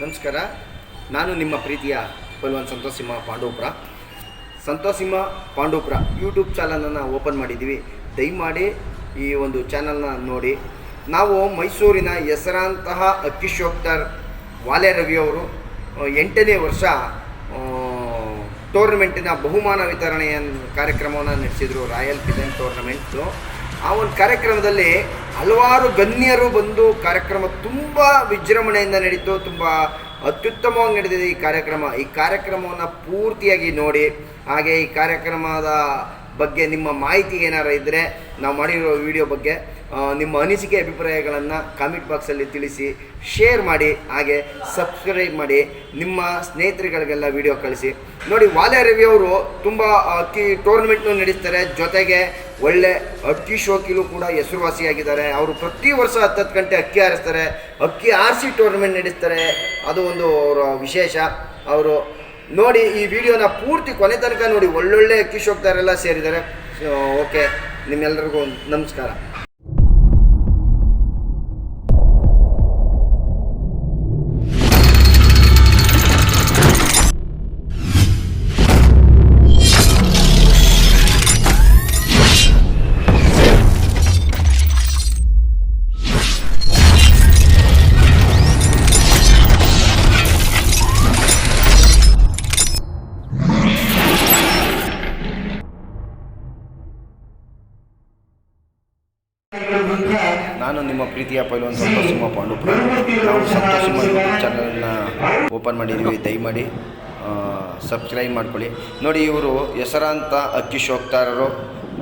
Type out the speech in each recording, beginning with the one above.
ನಮಸ್ಕಾರ. ನಾನು ನಿಮ್ಮ ಪ್ರೀತಿಯ ಬಲ್ವಾನ್ ಸಂತೋಷ್ ಸಿಂಹ ಪಾಂಡೋಪುರ. ಸಂತೋಷ್ ಸಿಂಹ ಪಾಂಡೋಪುರ ಯೂಟ್ಯೂಬ್ ಚಾನಲನ್ನು ಓಪನ್ ಮಾಡಿದ್ದೀವಿ. ದಯಮಾಡಿ ಈ ಒಂದು ಚಾನಲ್ನ ನೋಡಿ. ನಾವು ಮೈಸೂರಿನ ಹೆಸರಾಂತಹ ಅಕ್ಕಿಶೋಕ್ತರ್ ವಾಲೆ ರವಿ ಅವರು ಆ, ಎಂಟನೇ ವರ್ಷ ಟೋರ್ನಮೆಂಟಿನ ಟೂರ್ನಮೆಂಟಿನ ಬಹುಮಾನ ವಿತರಣೆಯ ಕಾರ್ಯಕ್ರಮವನ್ನು ನಡೆಸಿದರು. ರಾಯಲ್ ಪಿಲೆನ್ ಟೂರ್ನಮೆಂಟು ಆ ಒಂದು ಕಾರ್ಯಕ್ರಮದಲ್ಲಿ ಹಲವಾರು ಗಣ್ಯರು ಬಂದು ಕಾರ್ಯಕ್ರಮ ತುಂಬ ವಿಜೃಂಭಣೆಯಿಂದ ನಡೀತು, ತುಂಬ ಅತ್ಯುತ್ತಮವಾಗಿ ನಡೆದಿದೆ ಈ ಕಾರ್ಯಕ್ರಮ. ಈ ಕಾರ್ಯಕ್ರಮವನ್ನು ಪೂರ್ತಿಯಾಗಿ ನೋಡಿ, ಹಾಗೆ ಈ ಕಾರ್ಯಕ್ರಮದ ಬಗ್ಗೆ ನಿಮ್ಮ ಮಾಹಿತಿ ಏನಾರು ಇದ್ದರೆ ನಾವು ಮಾಡಿರೋ ವಿಡಿಯೋ ಬಗ್ಗೆ ನಿಮ್ಮ ಅನಿಸಿಕೆ ಅಭಿಪ್ರಾಯಗಳನ್ನು ಕಾಮೆಂಟ್ ಬಾಕ್ಸಲ್ಲಿ ತಿಳಿಸಿ ಶೇರ್ ಮಾಡಿ, ಹಾಗೆ ಸಬ್ಸ್ಕ್ರೈಬ್ ಮಾಡಿ, ನಿಮ್ಮ ಸ್ನೇಹಿತರುಗಳಿಗೆಲ್ಲ ವಿಡಿಯೋ ಕಳಿಸಿ. ನೋಡಿ ವಾಲೆ ರವಿ ಅವರು ತುಂಬ ಅಕ್ಕಿ ಟೂರ್ನಮೆಂಟ್ನು ನಡೆಸ್ತಾರೆ. ಜೊತೆಗೆ ಒಳ್ಳೆ ಅಕ್ಕಿ ಶೋಕಿಲು ಕೂಡ ಹೆಸರುವಾಸಿಯಾಗಿದ್ದಾರೆ. ಅವರು ಪ್ರತಿ ವರ್ಷ ಹತ್ತತ್ತು ಗಂಟೆ ಅಕ್ಕಿ ಹಾರಿಸ್ತಾರೆ. ಅಕ್ಕಿ ಆರಿಸಿ ಟೂರ್ನಮೆಂಟ್ ನಡೆಸ್ತಾರೆ. ಅದು ಒಂದು ಅವರ ವಿಶೇಷ. ಅವರು ನೋಡಿ, ಈ ವಿಡಿಯೋನ ಪೂರ್ತಿ ಕೊನೆ ತನಕ ನೋಡಿ, ಒಳ್ಳೊಳ್ಳೆ ಅಕ್ಕಿ ಶೋಕ್ತಾರೆಲ್ಲ ಸೇರಿದ್ದಾರೆ. ಓಕೆ ನಿಮ್ಮೆಲ್ಲರಿಗೂ ನಮಸ್ಕಾರ. ಪ್ರೀತಿಯ ಪೈಲ್ವಾನ್ ಸಂತೋಷ್ ಸಿಂಹ ಪಾಂಡುಪುರ ನಾವು ಸಂತೋಷ್ ಸಿಂಹ ಯೂಟ್ಯೂಬ್ ಚಾನಲ್ನ ಓಪನ್ ಮಾಡಿದ್ದೀವಿ ದಯಮಾಡಿ ಸಬ್ಸ್ಕ್ರೈಬ್ ಮಾಡ್ಕೊಳ್ಳಿ. ನೋಡಿ ಇವರು ಹೆಸರಾಂತ ಅಕ್ಕಿ ಶೋಕ್ತಾರರು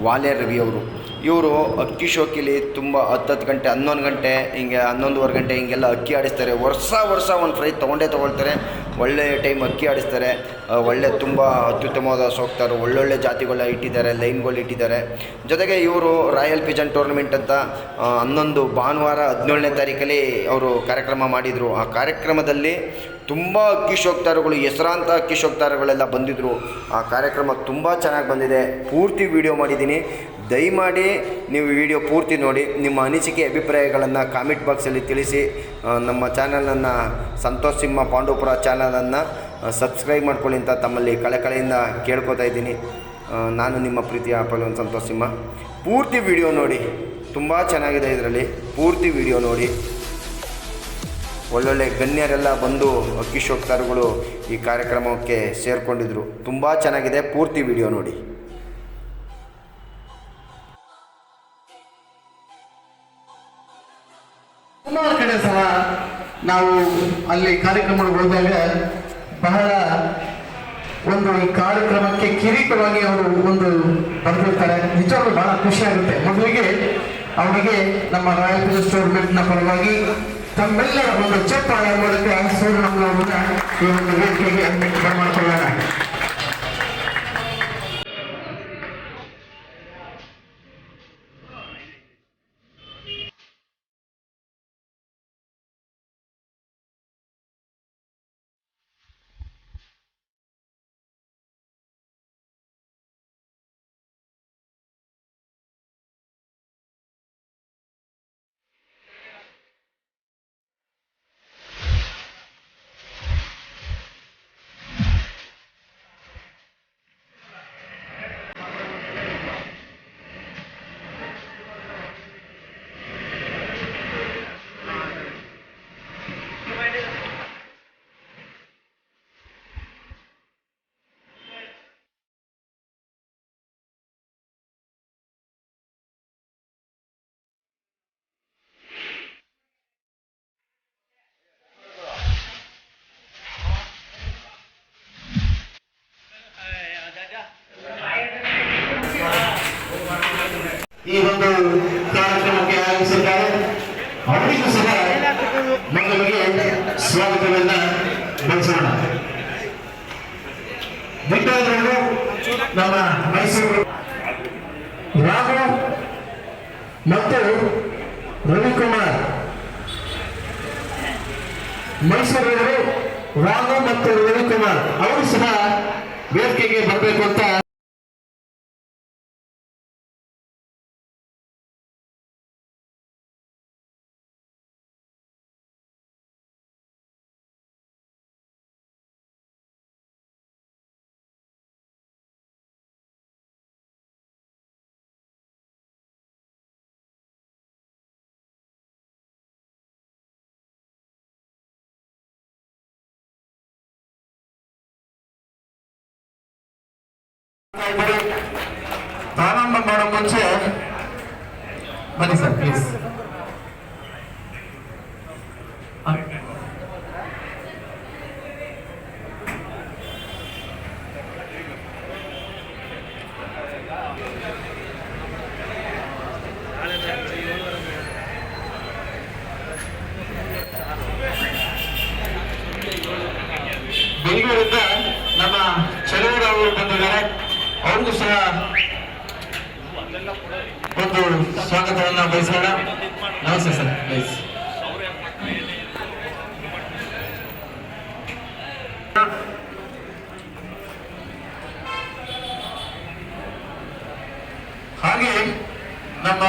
ವಾಲೆ ರವಿ ಅವರು. ಇವರು ಅಕ್ಕಿ ಶೋಕಿಲಿ ತುಂಬ ಹತ್ತು ಗಂಟೆ, ಹನ್ನೊಂದು ಗಂಟೆ ಹಿಂಗೆ, ಹನ್ನೊಂದುವರೆ ಗಂಟೆ ಹಿಂಗೆಲ್ಲ ಅಕ್ಕಿ ಆಡಿಸ್ತಾರೆ. ವರ್ಷ ವರ್ಷ ಒಂದು ಫ್ರೈ ತೊಗೊಂಡೇ ತೊಗೊಳ್ತಾರೆ. ಒಳ್ಳೆ ಟೈಮ್ ಅಕ್ಕಿ ಆಡಿಸ್ತಾರೆ. ಒಳ್ಳೆ ತುಂಬ ಅತ್ಯುತ್ತಮವಾದ ಸೋಕ್ತಾರು. ಒಳ್ಳೊಳ್ಳೆ ಜಾತಿಗಳ ಇಟ್ಟಿದ್ದಾರೆ ಲೈನ್ಗಳು ಇಟ್ಟಿದ್ದಾರೆ. ಜೊತೆಗೆ ಇವರು ರಾಯಲ್ ಪಿಜನ್ ಟೂರ್ನಮೆಂಟ್ ಅಂತ ಹನ್ನೊಂದು ಭಾನುವಾರ ಹದಿನೇಳನೇ ತಾರೀಕಲ್ಲಿ ಅವರು ಕಾರ್ಯಕ್ರಮ ಮಾಡಿದರು. ಆ ಕಾರ್ಯಕ್ರಮದಲ್ಲಿ ತುಂಬ ಅಕ್ಕಿ ಶೋಕ್ತಾರುಗಳು, ಹೆಸರಾಂತ ಅಕ್ಕಿ ಶೋಕ್ತಾರುಗಳೆಲ್ಲ ಬಂದಿದ್ದರು ಆ ಕಾರ್ಯಕ್ರಮ ತುಂಬ ಚೆನ್ನಾಗಿ ಬಂದಿದೆ. ಪೂರ್ತಿ ವಿಡಿಯೋ ಮಾಡಿದ್ದೀನಿ. ದಯಮಾಡಿ ನೀವು ವಿಡಿಯೋ ಪೂರ್ತಿ ನೋಡಿ, ನಿಮ್ಮ ಅನಿಸಿಕೆ, ಅಭಿಪ್ರಾಯಗಳನ್ನು ಕಾಮೆಂಟ್ ಬಾಕ್ಸಲ್ಲಿ ತಿಳಿಸಿ ನಮ್ಮ ಚಾನಲನ್ನು ಸಂತೋಷ್ ಸಿಂಹ ಪಾಂಡವಪುರ ಚಾನಲನ್ನು ಸಬ್ಸ್ಕ್ರೈಬ್ ಮಾಡ್ಕೊಳ್ಳಿ ಅಂತ ತಮ್ಮಲ್ಲಿ ಕಳೆಕಳೆಯಿಂದ ಕೇಳ್ಕೊತಾ ಇದ್ದೀನಿ. ನಾನು ನಿಮ್ಮ ಪ್ರೀತಿಯ ಪಲ್ವನ್ ಸಂತೋಷ್ ಸಿಂಹ. ಪೂರ್ತಿ ವಿಡಿಯೋ ನೋಡಿ, ತುಂಬ ಚೆನ್ನಾಗಿದೆ ಇದರಲ್ಲಿ. ಪೂರ್ತಿ ವಿಡಿಯೋ ನೋಡಿ. ಒಳ್ಳೊಳ್ಳೆ ಗಣ್ಯರೆಲ್ಲ ಬಂದು ಅಕ್ಕಿ ಶೋಕ್ತಾರುಗಳು ಈ ಕಾರ್ಯಕ್ರಮಕ್ಕೆ ಸೇರಿಕೊಂಡಿದ್ರು. ತುಂಬ ಚೆನ್ನಾಗಿದೆ, ಪೂರ್ತಿ ವಿಡಿಯೋ ನೋಡಿ. ಅಲ್ಲಿ ಕಾರ್ಯಕ್ರಮಗಳು ಹೋದಾಗ ಬಹಳ ಒಂದು ಕಾರ್ಯಕ್ರಮಕ್ಕೆ ಕಿರೀಟವಾಗಿ ಅವರು ಒಂದು ಬರೆದಿರ್ತಾರೆ. ನಿಜವಾಗ್ಲೂ ಬಹಳ ಖುಷಿ ಆಗುತ್ತೆ. ಮೊದಲಿಗೆ ಅವರಿಗೆ ನಮ್ಮ ರಾಯಲ್ ಪಿಜನ್ ಟೂರ್ನಮೆಂಟ್ನ ಪರವಾಗಿ ತಮ್ಮೆಲ್ಲರ ಒಂದು ಚಪ್ಪಾಳೆ ಮೂಲಕ ಸೂರ್ಯ ಈ ಒಂದು ವೇದಿಕೆಗೆ ಬರಮಾಡಿಕೊಳ್ಳೋಣ. ಈ ಒಂದು ಕಾರ್ಯಕ್ರಮಕ್ಕೆ ಆಗಮಿಸಿದ್ದಾರೆ ಅವರಿಗೂ ಸಹ ಮಕ್ಕಳಿಗೆ ಸ್ವಾಗತವನ್ನ ಬಯಸೋಣ ಬಿಟ್ಟವರು ನಮ್ಮ ಮೈಸೂರು ರಾಘು ಮತ್ತು ರವಿಕುಮಾರ್. ಮೈಸೂರಿನವರು ರಾಘು ಮತ್ತು ರವಿಕುಮಾರ್. ಅವರು ಸಹ ವೇದಿಕೆಗೆ ಬರಬೇಕು ಅಂತ ಪ್ರಾರಂಭ ಮಾಡೋ ಮುಂಚೆ ಬನ್ನಿ ಸರ್ ಪ್ಲೀಸ್ ಬೆಂಗಳೂರಿಂದ ನಮ್ಮ ಚಲುವರ ಅವರು ಬಂದಿದ್ದಾರೆ ಸಹ ಒಂದು ಸ್ವಾಗತವನ್ನ ಬಯಸೋಣ ನಮಸ್ತೆ ಸರ್ ಪ್ಲೀಸ್ ಹಾಗೆ ನಮ್ಮ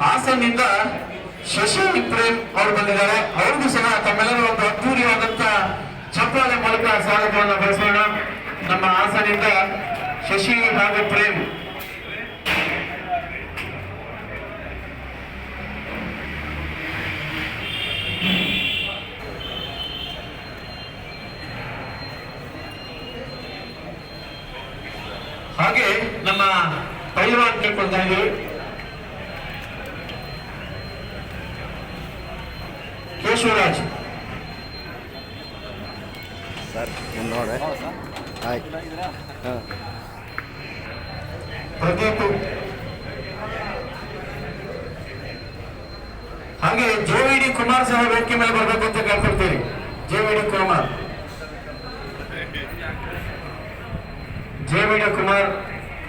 ಹಾಸನಿಂದ ಶಶಿ ಪ್ರೇಮ್ ಅವರು ಬಂದಿದ್ದಾರೆ ಅವ್ರಿಗೂ ಸಹ ತಮ್ಮೆಲ್ಲರೂ ಒಂದು ಅದ್ದೂರಿಯಾದಂತ ಚಪ್ಪಾಳೆ ಮೂಲಕ ಸ್ವಾಗತವನ್ನು ಬಯಸೋಣ ನಮ್ಮ ಹಾಸನಿಂದ ಶಶಿ ಹಾಗೂ ಪ್ರೇಮ್ ಹಾಗೆ ನಮ್ಮ ಇದ್ದೀವಿ ಕೇಶವರಾಜ್. ಸರ್ ಹಾಂ. ಪ್ರದೀಪ್. ಹಾಗೆ ಜೆವಿಡಿ ಕುಮಾರ್ ಸಹ ವೇದಿಕೆ ಮೇಲೆ ಬರಬೇಕು ಅಂತ ಕೇಳ್ಕೊಳ್ತೀರಿ. ಜೆವಿಡಿ ಕುಮಾರ್. ಜೆವಿಡಿ ಕುಮಾರ್.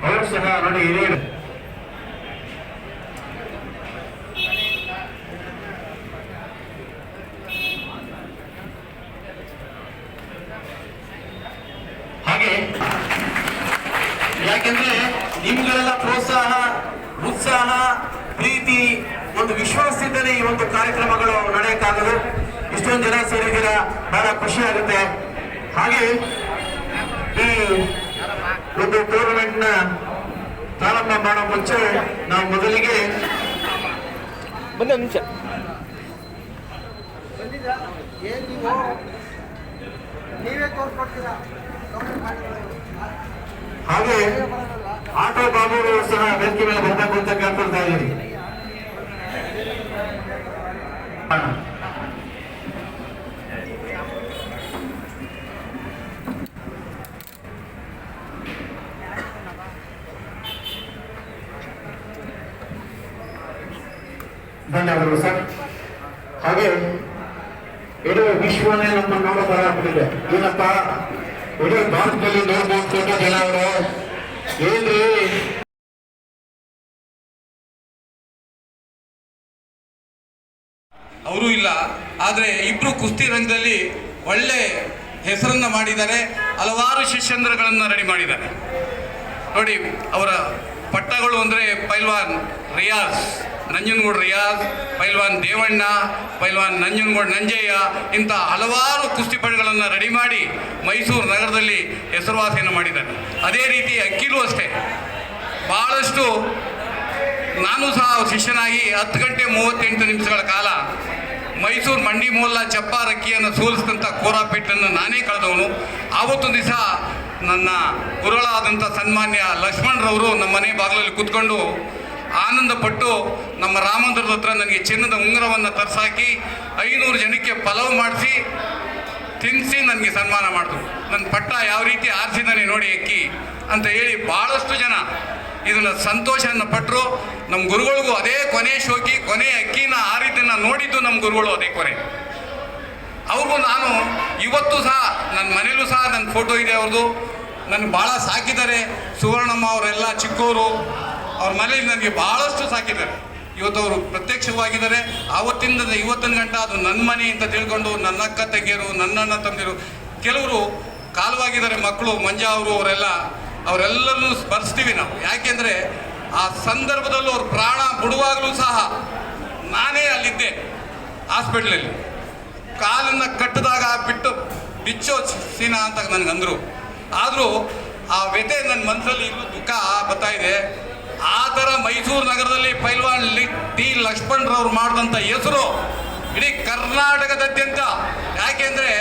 ಅವರು ಸಹ ನೋಡಿ ಹಿರಿಯರು ಹಾಗೆ, ಯಾಕೆಂದ್ರೆ ನಿಮ್ಗಳೆಲ್ಲ ಪ್ರೋತ್ಸಾಹ, ಉತ್ಸಾಹ, ಪ್ರೀತಿ, ಒಂದು ವಿಶ್ವಾಸದಿಂದಲೇ ಈ ಒಂದು ಕಾರ್ಯಕ್ರಮಗಳು ನಡೆಯಕ್ಕಾಗಲು ಇಷ್ಟೊಂದು ಜನ ಸೇರಿದ್ದೀರಾ, ಬಹಳ ಖುಷಿ ಆಗುತ್ತೆ. ಹಾಗೆ ಈ ಒಂದು ಟೂರ್ನಮೆಂಟ್ನ ಪ್ರಾರಂಭ ಮಾಡೋ ಮುಂಚೆ ನಾವು ಮೊದಲಿಗೆ ನಿಮಿಷ. ನೀವೇ? ತೋರ್ಸ್ಕೊಡ್ತೀರಾ ಹಾಗೆ ಆಟೋ ಬಾಬು ಸಹ ವೇದಿಕೆ ಮೇಲೆ ಬರಬೇಕು ಅಂತ ಕೇಳ್ಕೊಳ್ತಾ ಇದ್ದೀನಿ. ಧನ್ಯವಾದಗಳು ಸರ್. ಹಾಗೆ ಇಡೀ ವಿಶ್ವನೇ ನಮ್ಮ ನೋಡೋ ಬರ ಆಗ್ಬಿಟ್ಟಿದೆ. ಏನಪ್ಪ? ಇಡೀ ಭಾರತದಲ್ಲಿ ನೋಡ್ಬೋದು ಜನ ಅವರು. ಏನ್ರಿ? ಅವರು ಇಲ್ಲ. ಆದರೆ ಇಬ್ರು ಕುಸ್ತಿ ರಂಗದಲ್ಲಿ ಒಳ್ಳೆ ಹೆಸರನ್ನ ಮಾಡಿದ್ದಾರೆ. ಹಲವಾರು ಶಿಷ್ಯಂದ್ರಗಳನ್ನು ರೆಡಿ ಮಾಡಿದ್ದಾರೆ. ನೋಡಿ ಅವರ ಪಟ್ಟಗಳು ಅಂದರೆ ಪೈಲ್ವಾನ್ ರಿಯಾಜ್, ನಂಜನಗೂಡು ರಿಯಾಜ್, ಪೈಲ್ವಾನ್ ದೇವಣ್ಣ, ಪೈಲ್ವಾನ್ ನಂಜನಗೂಡು ನಂಜಯ್ಯ, ಇಂಥ ಹಲವಾರು ಕುಸ್ತಿಪಟುಗಳನ್ನು ರೆಡಿ ಮಾಡಿ ಮೈಸೂರು ನಗರದಲ್ಲಿ ಹೆಸರುವಾಸಿಯನ್ನು ಮಾಡಿದ್ದಾರೆ. ಅದೇ ರೀತಿ ಅಕ್ಕಿಲೂ ಅಷ್ಟೇ. ಭಾಳಷ್ಟು ನಾನು ಸಹ ಶಿಷ್ಯನಾಗಿ ಹತ್ತು ಗಂಟೆ ಮೂವತ್ತೆಂಟು ನಿಮಿಷಗಳ ಕಾಲ ಮೈಸೂರು ಮಂಡಿ ಮೊಲ್ಲ ಚಪ್ಪಾರಕ್ಕಿಯನ್ನು ಸೋಲಿಸಿದಂಥ ಕೋರಾಪೇಟನ್ನು ನಾನೇ ಕಳೆದವನು. ಆವತ್ತು ದಿವಸ ನನ್ನ ಗುರುಳಾದಂಥ ಸನ್ಮಾನ್ಯ ಲಕ್ಷ್ಮಣರವರು ನಮ್ಮ ಮನೆ ಬಾಗಿಲಲ್ಲಿ ಕೂತ್ಕೊಂಡು ಆನಂದಪಟ್ಟು ನಮ್ಮ ರಾಮಂದ್ರದ ಹತ್ರ ನನಗೆ ಚಿನ್ನದ ಉಂಗುರವನ್ನು ತರಿಸಾಕಿ ಐನೂರು ಜನಕ್ಕೆ ಪಲಾವ್ ಮಾಡಿಸಿ ತಿನ್ನಿಸಿ ನನಗೆ ಸನ್ಮಾನ ಮಾಡಿದ್ರು. ನನ್ನ ಪಟ್ಟ ಯಾವ ರೀತಿ ಆರಿಸಿದ್ದಾನೆ ನೋಡಿ ಅಕ್ಕಿ ಅಂತ ಹೇಳಿ ಭಾಳಷ್ಟು ಜನ ಇದನ್ನು ಸಂತೋಷವನ್ನು ಪಟ್ಟರು ನಮ್ಮ ಗುರುಗಳಿಗೂ ಅದೇ ಕೊನೆ ಶೋಕಿ, ಕೊನೆ ಅಕ್ಕಿನ ಆ ರೀತಿಯನ್ನು ನೋಡಿದ್ದು ನಮ್ಮ ಗುರುಗಳು ಅದೇ ಕೊನೆ. ಅವ್ರಿಗೂ ನಾನು ಇವತ್ತು ಸಹ ನನ್ನ ಮನೇಲೂ ಸಹ ನನ್ನ ಫೋಟೋ ಇದೆ ಅವ್ರದ್ದು ನನಗೆ ಭಾಳ ಸಾಕಿದ್ದಾರೆ. ಸುವರ್ಣಮ್ಮ ಅವರೆಲ್ಲ ಚಿಕ್ಕವರು ಅವ್ರ ಮನೇಲಿ ನನಗೆ ಭಾಳಷ್ಟು ಸಾಕಿದ್ದಾರೆ. ಇವತ್ತು ಅವರು ಪ್ರತ್ಯಕ್ಷವಾಗಿದ್ದಾರೆ. ಆವತ್ತಿಂದ ಇವತ್ತಿನ ಗಂಟ ಅದು ನನ್ನ ಮನೆ ಅಂತ ತಿಳ್ಕೊಂಡು ನನ್ನ ಅಕ್ಕ ತಂಗಿಯರು, ನನ್ನ ಅಣ್ಣ ತಮ್ಮದಿರು ಕೆಲವರು ಕಾಲವಾಗಿದ್ದಾರೆ ಮಕ್ಕಳು, ಮಂಜಾ ಅವರು, ಅವರೆಲ್ಲ. ಅವರೆಲ್ಲರನ್ನೂ ಸ್ಮರಿಸ್ತೀವಿ ನಾವು. ಯಾಕೆಂದರೆ ಆ ಸಂದರ್ಭದಲ್ಲೂ ಅವ್ರ ಪ್ರಾಣ ಬಿಡುವಾಗಲೂ ಸಹ ನಾನೇ ಅಲ್ಲಿದ್ದೆ ಹಾಸ್ಪಿಟ್ಲಲ್ಲಿ. ಕಾಲನ್ನು ಕಟ್ಟಿದಾಗ ಬಿಟ್ಟು ಬಿಚ್ಚೋ ಸೀನ ಅಂತ ನನಗೆ ಅಂದರು ಆದರೂ ಆ ವ್ಯಥೆ ನನ್ನ ಮನಸ್ಸಲ್ಲಿ ಇರೋ ದುಃಖ ಬರ್ತಾ ಇದೆ. ಆ ಥರ ಮೈಸೂರು ನಗರದಲ್ಲಿ ಪೈಲ್ವಾನ್ ಲಿ, ಟಿ ಲಕ್ಷ್ಮಣರವ್ರು ಮಾಡಿದಂಥ ಹೆಸರು ಇಡೀ ಕರ್ನಾಟಕದಾದ್ಯಂತ. ಯಾಕೆಂದರೆ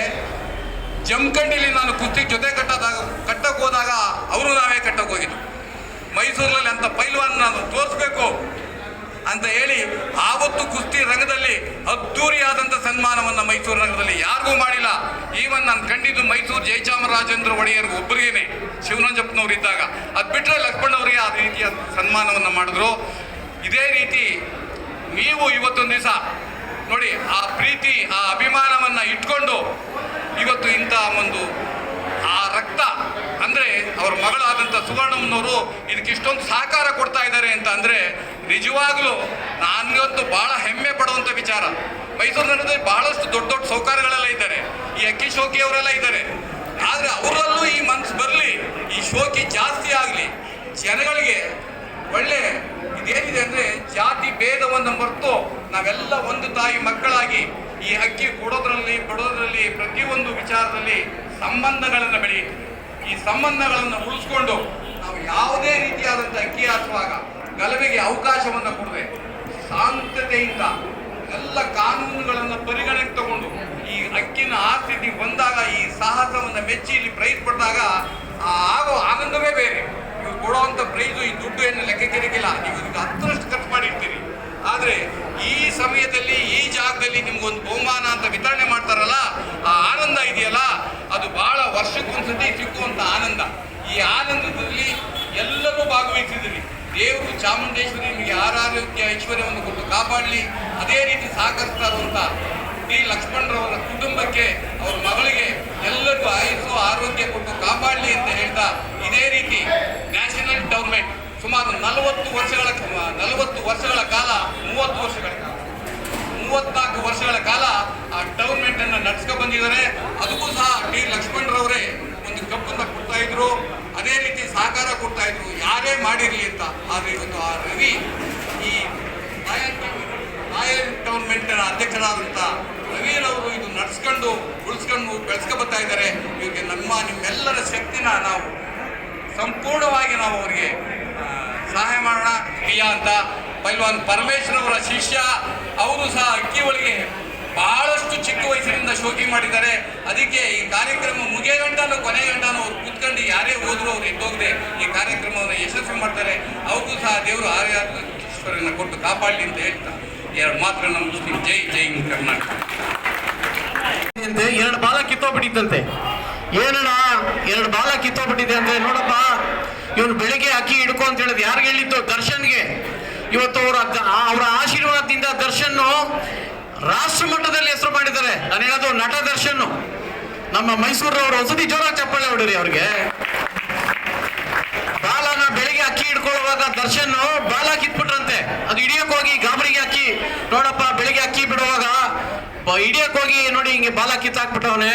ಜಮಖಂಡಿಲಿ ನಾನು ಕುಸ್ತಿ ಜೊತೆ ಕಟ್ಟೋದಾಗ ಕಟ್ಟಕ್ಕೆ ಹೋದಾಗ ಅವರು ನಾವೇ ಕಟ್ಟಕ್ಕೆ ಹೋಗಿದ್ದು. ಮೈಸೂರಿನಲ್ಲಿ ಅಂತ ಪೈಲ್ವಾನ್ ನಾನು ತೋರಿಸ್ಬೇಕು. ಅಂತ ಹೇಳಿ ಆವತ್ತು ಕುಸ್ತಿ ರಂಗದಲ್ಲಿ ಅದ್ದೂರಿಯಾದಂಥ ಸನ್ಮಾನವನ್ನು ಮೈಸೂರು ರಂಗದಲ್ಲಿ ಯಾರಿಗೂ ಮಾಡಿಲ್ಲ. ಈವನ್ ನಾನು ಕಂಡಿದ್ದು ಮೈಸೂರು ಜಯಚಾಮರಾಜೇಂದ್ರ ಒಡೆಯರ್ ಒಬ್ಬರಿಗೇನೆ ಶಿವನಂಜಪ್ಪನವ್ರು ಇದ್ದಾಗ. ಅದು ಬಿಟ್ಟರೆ ಲಕ್ಷ್ಮಣವರಿಗೆ ಆ ರೀತಿಯ ಸನ್ಮಾನವನ್ನು ಮಾಡಿದ್ರು. ಇದೇ ರೀತಿ ನೀವು ಇವತ್ತೊಂದು ದಿವಸ ನೋಡಿ ಆ ಪ್ರೀತಿ, ಆ ಅಭಿಮಾನವನ್ನು ಇಟ್ಕೊಂಡು ಇವತ್ತು ಇಂಥ ಒಂದು ಆ ರಕ್ತ ಅಂದ್ರೆ ಅವ್ರ ಮಗಳಾದಂಥ ಸುವರ್ಣಮ್ಮನವರು ಇದಕ್ಕೆ ಇಷ್ಟೊಂದು ಸಹಕಾರ ಕೊಡ್ತಾ ಇದ್ದಾರೆ ಅಂತ ಅಂದರೆ ನಿಜವಾಗ್ಲೂ ನನಗಂತೂ ಭಾಳ ಹೆಮ್ಮೆ ಪಡುವಂಥ ವಿಚಾರ. ಮೈಸೂರು ನಗರದಲ್ಲಿ ಬಹಳಷ್ಟು ದೊಡ್ಡ ದೊಡ್ಡ ಸೌಕರ್ಯಗಳೆಲ್ಲ ಇದ್ದಾರೆ. ಈ ಅಕ್ಕಿ ಶೋಕಿ ಅವರೆಲ್ಲ ಇದ್ದಾರೆ. ಆದರೆ ಅವರಲ್ಲೂ ಈ ಮನಸ್ಸು ಬರಲಿ, ಈ ಶೋಕಿ ಜಾಸ್ತಿ ಆಗಲಿ, ಜನಗಳಿಗೆ ಒಳ್ಳೆ ಇದೇನಿದೆ ಅಂದ್ರೆ ಜಾತಿ ಭೇದವನ್ನು ಮರೆತು ನಾವೆಲ್ಲ ಒಂದು ತಾಯಿ ಮಕ್ಕಳಾಗಿ ಈ ಅಕ್ಕಿ ಕೊಡೋದ್ರಲ್ಲಿ, ಬಡೋದ್ರಲ್ಲಿ ಪ್ರತಿಯೊಂದು ವಿಚಾರದಲ್ಲಿ ಸಂಬಂಧಗಳನ್ನು ಬೆಳಿ ಈ ಸಂಬಂಧಗಳನ್ನು ಉಳಿಸ್ಕೊಂಡು ನಾವು ಯಾವುದೇ ರೀತಿಯಾದಂಥ ಅಕ್ಕಿ ಹಾಸುವಾಗ ಗಲಭೆಗೆ ಅವಕಾಶವನ್ನು ಕೊಡದೆ ಶಾಂತತೆಯಿಂದ ಎಲ್ಲ ಕಾನೂನುಗಳನ್ನು ಪರಿಗಣನೆಗೆ ತಗೊಂಡು ಈ ಅಕ್ಕಿನ ಆ ಬಂದಾಗ ಈ ಸಾಹಸವನ್ನು ಮೆಚ್ಚಿ ಇಲ್ಲಿ ಪ್ರೈಸ್ ಪಡೆದಾಗ ಆಗೋ ಆನಂದವೇ ಬೇರೆ. ನೀವು ಕೊಡುವಂಥ ಪ್ರೈಸು ಈ ದುಡ್ಡು ಏನು ಲೆಕ್ಕಕ್ಕಿರಕ್ಕಿಲ್ಲ ನೀವು ಇದಕ್ಕೆ ಹತ್ತರಷ್ಟು ಖರ್ಚು ಮಾಡಿರ್ತೀರಿ. ಆದರೆ ಈ ಸಮಯದಲ್ಲಿ, ಈ ಜಾಗದಲ್ಲಿ ನಿಮ್ಗೊಂದು ಬಹುಮಾನ ಅಂತ ವಿತರಣೆ ಮಾಡ್ತಾರಲ್ಲ, ಆ ಆನಂದ ಇದೆಯಲ್ಲ? ಅದು ಬಹಳ ವರ್ಷಕ್ಕೊಂದ್ಸತಿ ಸಿಕ್ಕುವಂಥ ಆನಂದ. ಈ ಆನಂದದಲ್ಲಿ ಎಲ್ಲರೂ ಭಾಗವಹಿಸಿದ್ರಿ ದೇವರು ಚಾಮುಂಡೇಶ್ವರಿ ನಿಮಗೆ ಆರೋಗ್ಯ ಐಶ್ವರ್ಯವನ್ನು ಕೊಟ್ಟು ಕಾಪಾಡಲಿ. ಅದೇ ರೀತಿ ಸಹಕರಿಸ್ತಾ ಇರುವಂಥ ಡಿ ಲಕ್ಷ್ಮಣರವರ ಕುಟುಂಬಕ್ಕೆ, ಅವರ ಮಗಳಿಗೆ ಎಲ್ಲರಿಗೂ ಆಯಸ್ಸು, ಆರೋಗ್ಯ ಕೊಟ್ಟು ಕಾಪಾಡಲಿ ಅಂತ ಹೇಳ್ತಾ ಇದೇ ರೀತಿ ನ್ಯಾಷನಲ್ ಟೌರ್ಮೆಂಟ್ ಸುಮಾರು ನಲವತ್ತು ವರ್ಷಗಳ ನಲವತ್ತು ವರ್ಷಗಳ ಮೂವತ್ತು ವರ್ಷಗಳ ಕಾಲ. ಮೂವತ್ನಾಲ್ಕು ವರ್ಷಗಳ ಕಾಲ ಆ ಟೌರ್ನಮೆಂಟ್ ಅನ್ನ ನಡ್ಸ್ಕೊ ಬಂದಿದ್ದಾರೆ. ಅದಕ್ಕೂ ಸಹ ಡಿ ಲಕ್ಷ್ಮಣರವರೇ ಒಂದು ಕಪ್ಪನ್ನ ಕೊಡ್ತಾ ಇದ್ರು. ಅದೇ ರೀತಿ ಸಹಕಾರ ಕೊಡ್ತಾ ಇದ್ರು. ಯಾರೇ ಮಾಡಿರಲಿ ಅಂತ. ಆದ್ರೆ ಇವತ್ತು ಆ ರವಿ ಈ ರಾಯಲ್ನ ಅಧ್ಯಕ್ಷರಾದಂಥ ರವಿರವರು ಇದು ನಡ್ಸ್ಕೊಂಡು, ಉಳಿಸ್ಕೊಂಡು ಬೆಳೆಸ್ಕೊ ಬರ್ತಾ ಇದ್ದಾರೆ. ಇವರಿಗೆ ನಮ್ಮ, ನಿಮ್ಮೆಲ್ಲರ ಶಕ್ತಿನ ನಾವು ಸಂಪೂರ್ಣವಾಗಿ ನಾವು ಅವರಿಗೆ ಸಹಾಯ ಮಾಡೋಣ. ಪ್ರಿಯಾ ಅಂತ ಪೈಲ್ವಾನ್ ಪರಮೇಶ್ವರವರ ಶಿಷ್ಯ ಅವರು ಸಹ ಅಕ್ಕಿ ಒಳಗೆ ಬಹಳಷ್ಟು ಚಿಕ್ಕ ವಯಸ್ಸಿನಿಂದ ಶೋಕಿ ಮಾಡಿದ್ದಾರೆ. ಅದಕ್ಕೆ ಈ ಕಾರ್ಯಕ್ರಮ ಮುಗಿಯ ಗಂಟಾನು ಕೊನೆ ಗಂಟಾನು ಅವ್ರು ಕೂತ್ಕೊಂಡು ಯಾರೇ ಹೋದ್ರು ಅವ್ರು ಎದ್ದೋಗದೆ ಈ ಕಾರ್ಯಕ್ರಮವನ್ನು ಯಶಸ್ವಿ ಮಾಡ್ತಾರೆ. ಅವ್ರಿಗೂ ಸಹ ದೇವರು ಆರ್ಯಾಶ್ವರನ ಕೊಟ್ಟು ಕಾಪಾಡಲಿ ಅಂತ ಹೇಳ್ತಾ ಎರಡು ಮಾತ್ರ ನಮ್ಮ ಜೈ ಜೈ ಕರ್ನಾಟಕ. ಎರಡು ಬಾಲ ಕಿತ್ತೋಗ್ಬಿಟ್ಟಿತ್ತಂತೆ. ಏನಣ್ಣ, ಎರಡು ಬಾಲ ಕಿತ್ತೋಗ್ಬಿಟ್ಟಿದೆ ಅಂದ್ರೆ ನೋಡಪ್ಪ, ಇವನು ಬೆಳಿಗ್ಗೆ ಅಕ್ಕಿ ಹಿಡ್ಕೊ ಅಂತ ಹೇಳಿದ್ ಯಾರಿಗೆ ಹೇಳಿತ್ತು? ದರ್ಶನ್ಗೆ. ಇವತ್ತು ಅವರ ಅವರ ಆಶೀರ್ವಾದದಿಂದ ದರ್ಶನ್ ರಾಷ್ಟ್ರ ಮಟ್ಟದಲ್ಲಿ ಹೆಸರು ಮಾಡಿದ್ದಾರೆ. ನಾನು ಹೇಳೋದು ನಟ ದರ್ಶನ್ ನಮ್ಮ ಮೈಸೂರವ್ರು ವಸತಿ ಜೋರ ಚಪ್ಪಾಳೆ ಹೊಡಿರಿ ಅವ್ರಿಗೆ. ಬಾಲನ ಬೆಳಿಗ್ಗೆ ಅಕ್ಕಿ ಹಿಡ್ಕೊಳ್ಳುವಾಗ ದರ್ಶನ್ ಬಾಲ ಕಿತ್ಬಿಟ್ರಂತೆ. ಅದು ಹಿಡಿಯಕ್ ಹೋಗಿ ಗಾಬರಿಗೆ ಅಕ್ಕಿ ನೋಡಪ್ಪ ಬೆಳಿಗ್ಗೆ ಅಕ್ಕಿ ಬಿಡುವಾಗ ಬ- ಹೋಗಿ ನೋಡಿ ಹಿಂಗೆ ಬಾಲ ಕಿತ್ತಾಕ್ಬಿಟ್ಟವನೆ.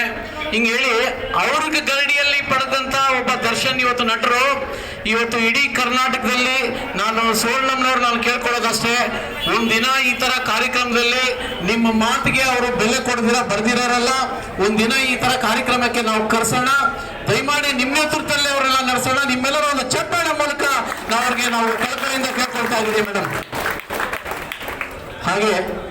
ಹಿಂಗೆ ಹೇಳಿ, ಅವ್ರಿಗೆ ಗರಡಿಯಲ್ಲಿ ಪಡೆದಂತ ಒಬ್ಬ ದರ್ಶನ್ ಇವತ್ತು ನಟರು. ಇವತ್ತು ಇಡೀ ಕರ್ನಾಟಕದಲ್ಲಿ ನಾನು ಸುವರ್ಣಮ್ನವ್ರು ನಾನು ಕೇಳ್ಕೊಳ್ಳೋದಷ್ಟೇ, ಒಂದಿನ ಈ ತರ ಕಾರ್ಯಕ್ರಮದಲ್ಲಿ ನಿಮ್ಮ ಮಾತಿಗೆ ಅವರು ಬೆಲೆ ಕೊಡದಿರ ಬರ್ದಿರೋರಲ್ಲ, ಒಂದಿನ ಈ ತರ ಕಾರ್ಯಕ್ರಮಕ್ಕೆ ನಾವು ಕರ್ಸೋಣ. ದಯಮಾಡಿ ನಿಮ್ಮ ನೇತೃತ್ವದಲ್ಲಿ ಅವರೆಲ್ಲ ನಡೆಸೋಣ. ನಿಮ್ಮೆಲ್ಲರ ಒಂದು ಚಪ್ಪಾಳೆ ಮೂಲಕ ನಾವು ಅವ್ರಿಗೆ ನಾವು ಕಳಕಳಿಯಿಂದ ಕೇಳ್ಕೊಳ್ತಾ ಇದ್ದೀವಿ ಮೇಡಮ್. ಹಾಗೆ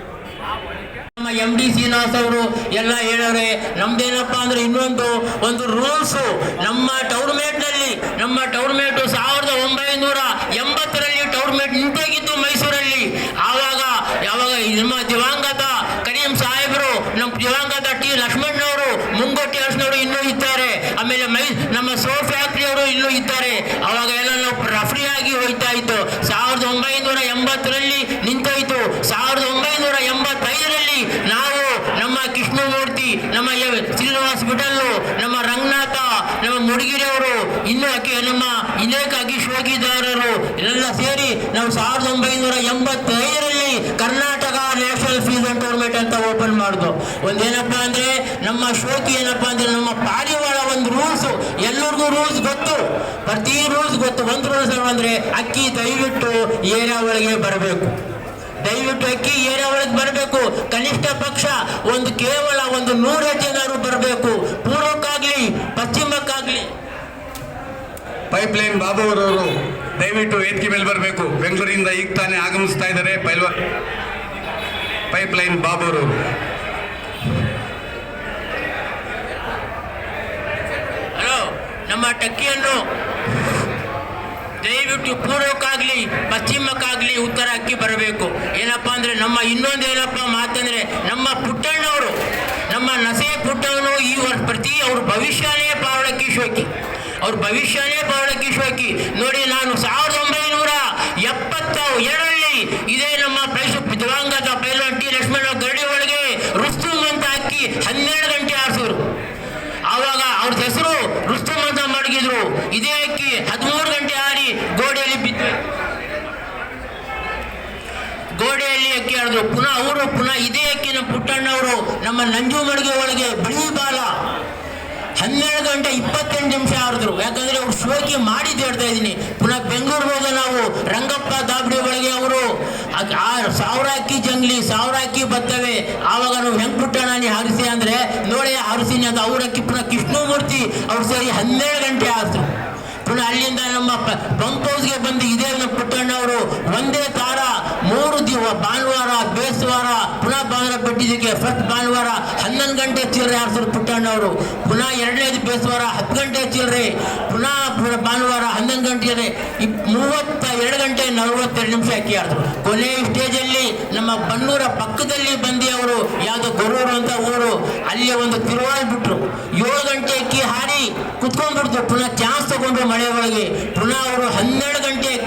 ಎಂ ಡಿ ಶ್ರೀನಿವಾಸ್ ಅವರು ಎಲ್ಲ ಹೇಳೋರೆ ನಮ್ದೇನಪ್ಪ ಅಂದ್ರೆ ಇನ್ನೊಂದು, ಒಂದು ರೂಲ್ಸು ನಮ್ಮ ಟೌರ್ಮೇಟ್ನಲ್ಲಿ, ನಮ್ಮ ಟೌರ್ಮೇಟ್ ಸಾವಿರದ ಒಂಬೈನೂರ ಎಂಬತ್ತರಲ್ಲಿ ಟೌರ್ಮೇಟ್ ನಿಂತೋಗಿದ್ದು ಮೈಸೂರಲ್ಲಿ. ಆವಾಗ, ಯಾವಾಗ ನಮ್ಮ ದಿವಂಗತ ಕರೀಂ ಸಾಹೇಬರು ನಮ್ಮ ದಿವಂಗತ ಟಿ ಲಕ್ಷ್ಮಣ್ಣವರು ಮುಂಗೋಟಿ ಅರ್ಶನವರು ಇನ್ನೂ ಇದ್ದಾರೆ ಆಮೇಲೆ ಮೈ ನಮ್ಮ ಸೋ ಫ್ಯಾಕ್ಟ್ರಿ ಅವರು ಇನ್ನೂ ಇದ್ದಾರೆ ಅವಾಗ ಎಲ್ಲ ನಾವು ರಫ್ರಿ ಆಗಿ ಹೋಯ್ತಾ ಇತ್ತು ಸಾವಿರದ ಒಂಬೈನೂರ ಎಂಬತ್ತರಲ್ಲಿ ನಿಂತೋಯ್ತು ಸಾವಿರದ ಒಂಬೈನೂರ ಎಂಬತ್ತೈದರಲ್ಲಿ ನಾವು ನಮ್ಮ ಕೃಷ್ಣಮೂರ್ತಿ ನಮ್ಮ ಯ- ಶ್ರೀನಿವಾಸ್ ಬಿಡಲ್ಲು ನಮ್ಮ ರಂಗನಾಥ ನಮ್ಮ ಮುಡಿಗಿರಿಯವರು ಇನ್ನೂ ಅಕ್ಕಿ ನಮ್ಮ ಅನೇಕ ಅಗಿಶ್ ಹೋಗಿದಾರರು ಎಲ್ಲ ಸೇರಿ ನಾವು ಸಾವಿರದ ಒಂಬೈನೂರ ಎಂಬತ್ತೈದರಲ್ಲಿ Karnataka national fees and tournament ಅಂತ ಓಪನ್ ಮಾಡಿದ್ವು ಒಂದೇನಪ್ಪ ಅಂದ್ರೆ ನಮ್ಮ ಶೋಕಿ ಏನಪ್ಪಾ ಅಂದ್ರೆ ನಮ್ಮ ಪಾರಿವಾಳ ಒಂದು ರೂಲ್ಸ್ ಎಲ್ಲರಿಗೂ ರೂಲ್ಸ್ ಗೊತ್ತು ಪ್ರತಿ ರೂಲ್ಸ್ ಗೊತ್ತು ಒಂದು ರೂಲ್ಸ್ ಅಂದ್ರೆ ಅಕ್ಕಿ ದಯವಿಟ್ಟು ಏರಿಯಾ ಒಳಗೆ ಬರಬೇಕು. ದಯವಿಟ್ಟು ಅಕ್ಕಿ ಏರಿಯಾ ಒಳಗೆ ಬರಬೇಕು. ಕನಿಷ್ಠ ಪಕ್ಷ ಒಂದು ಕೇವಲ ಒಂದು ನೂರ ಜನರು ಬರಬೇಕು. ಪೂರ್ವಕ್ಕಾಗ್ಲಿ ಪಶ್ಚಿಮಕ್ಕಾಗ್ಲಿ. ಪೈಪ್ ಲೈನ್ ಬಾಬು ಅವರವರು ದಯವಿಟ್ಟು ವೇದಿಕೆ ಮೇಲೆ ಬರಬೇಕು. ಬೆಂಗಳೂರಿಂದ ಈಗ ತಾನೇ ಆಗಮಿಸ್ತಾ ಇದ್ದಾರೆ ಪೈಲ್ವಾ. ಪೈಪ್ ಲೈನ್ ಬಾಬು ಅವರವರು. ನಮ್ಮ ಟಕ್ಕಿಯನ್ನು ದಯವಿಟ್ಟು ಪೂರ್ವಕ್ಕಾಗ್ಲಿ, ಪಶ್ಚಿಮಕ್ಕಾಗ್ಲಿ ಉತ್ತರ ಅಕ್ಕಿ ಬರಬೇಕು. ಏನಪ್ಪ ಅಂದ್ರೆ ನಮ್ಮ ಇನ್ನೊಂದು ಏನಪ್ಪ ಮಾತಂದ್ರೆ, ನಮ್ಮ ಪುಟ್ಟಣ್ಣವರು, ನಮ್ಮ ನಸೆ ಪುಟ್ಟವನು ಈ ವರ್ಷ ಪ್ರತಿ ಅವ್ರ ಭವಿಷ್ಯನೇ ಪಾವಳಕ್ಕಿ ಶೋಕಿ ಅವ್ರ ಭವಿಷ್ಯನೇ ಪಾವಳಕ್ಕಿ ಶೋಕಿ ನೋಡಿ ನಾನು ಸಾವಿರದ ಒಂಬೈನೂರ ಎಪ್ಪತ್ತ ಎರಡರಲ್ಲಿ ಇದೇ ನಮ್ಮ ಪ್ರೈಸು ದಿವಂಗತ ಪೈಲ್ವಾನ್ ಟಿ ಲಕ್ಷ್ಮಣ ಗರಡಿ ಒಳಗೆ ರುಸ್ತುಮ್ ಅಂತ ಹಾಕಿ ಹನ್ನೆರಡು ಗಂಟೆ ಆರಿಸಿದ್ರು. ಆವಾಗ ಅವ್ರ ಹೆಸರು ರುಸ್ತಮ್ ಅಂತ ಮಡಗಿದ್ರು. ಇದೇ ಅಕ್ಕಿ ಹದಿಮೂರು ಗಂಟೆ ಆಡಿ ಗೋಡೆಯಲ್ಲಿ ಬಿದ್ದು ಗೋಡೆಯಲ್ಲಿ ಪುನಃ ಅವರು, ಪುನಃ ಇದೇ ಅಕ್ಕಿನ ಪುಟ್ಟಣ್ಣವರು ನಮ್ಮ ನಂಜು ಮಡಿಗೆ ಒಳಗೆ ಬಿಳಿ ಬಾಲ. ಹನ್ನೆರಡು ಗಂಟೆ ಇಪ್ಪತ್ತೆಂಟು ನಿಮಿಷ ಆಡಿದ್ರು. ಯಾಕಂದ್ರೆ ಅವ್ರು ಶೋಕಿ ಮಾಡಿದ್ದು ಹೇಳ್ತಾ ಇದ್ದೀನಿ. ಪುನಃ ಬೆಂಗಳೂರು ಹೋದ ನಾವು, ರಂಗಪ್ಪ ದಾಬಡಿ ಒಳಗೆ ಅವರು. ಆ- ಸಾವಿರ ಅಕ್ಕಿ ಜಂಗ್ಲಿ, ಸಾವಿರ ಅಕ್ಕಿ ಬರ್ತವೆ ಆವಾಗ ನಾವು ಹೆಂಗ್ ಪುಟ್ಟಣ್ಣ ಹಾರಿಸಿ ಅಂದ್ರೆ, ನೋಡಿ ಹಾರಿಸಿನಿ ಅಂತ ಅವ್ರ ಅಕ್ಕಿ ಪುನಃ ಕೃಷ್ಣಮೂರ್ತಿ ಅವ್ರು ಸರಿ ಹನ್ನೆರಡು ಗಂಟೆ ಆದ್ರು ಪುನಃ ಅಲ್ಲಿಂದ ನಮ್ಮ ಪಂಪ್ ಹೌಸ್ಗೆ ಬಂದು ಇದೇ ಪುಟ್ಟಣ್ಣ ಪುಟ್ಟಣ್ಣವರು, ಒಂದೇ ತಾರ ದಿವ ಭಾನುವಾರ ಬೇಸವಾರ ಪುನಃ ಭಾನುವಾರ ಬಿಟ್ಟಿದ್ದಕ್ಕೆ ಫಸ್ಟ್ ಭಾನುವಾರ ಹನ್ನೊಂದು ಗಂಟೆ ಚಿಲ್ಲರೆ ಪುಟ್ಟಣ್ಣ ಅವರು. ಪುನಃ ಎರಡನೇದು ಬೇಸವಾರ ಹತ್ತು ಗಂಟೆ ಚಿಲ್ಲರೆ, ಪುನಃ ಭಾನುವಾರ ಹನ್ನೊಂದು ಗಂಟೆ ಮೂವತ್ತ ಎರಡು ಗಂಟೆ ನಲವತ್ತೆರಡು ನಿಮಿಷ ಅಕ್ಕಿ ಆಡಿದ್ರು ಕೊನೆಯ ಸ್ಟೇಜಲ್ಲಿ ನಮ್ಮ ಬನ್ನೂರ ಪಕ್ಕದಲ್ಲಿ ಬಂದಿ ಅವರು ಯಾವುದೋ ಗೊರೂರು ಅಂತ ಊರು ಅಲ್ಲಿ ಒಂದು ತಿರುವಾಳ್ ಬಿಟ್ರು. ಏಳು ಗಂಟೆ ಅಕ್ಕಿ ಹಾರಿ ಕುತ್ಕೊಂಡ್ಬಿಡ್ತು ಪುನಃ ಚಾನ್ಸ್ ತಗೊಂಡ್ರು ಮಳೆ ಒಳಗೆ. ಪುನಃ ಅವರು ಹನ್ನೆರಡು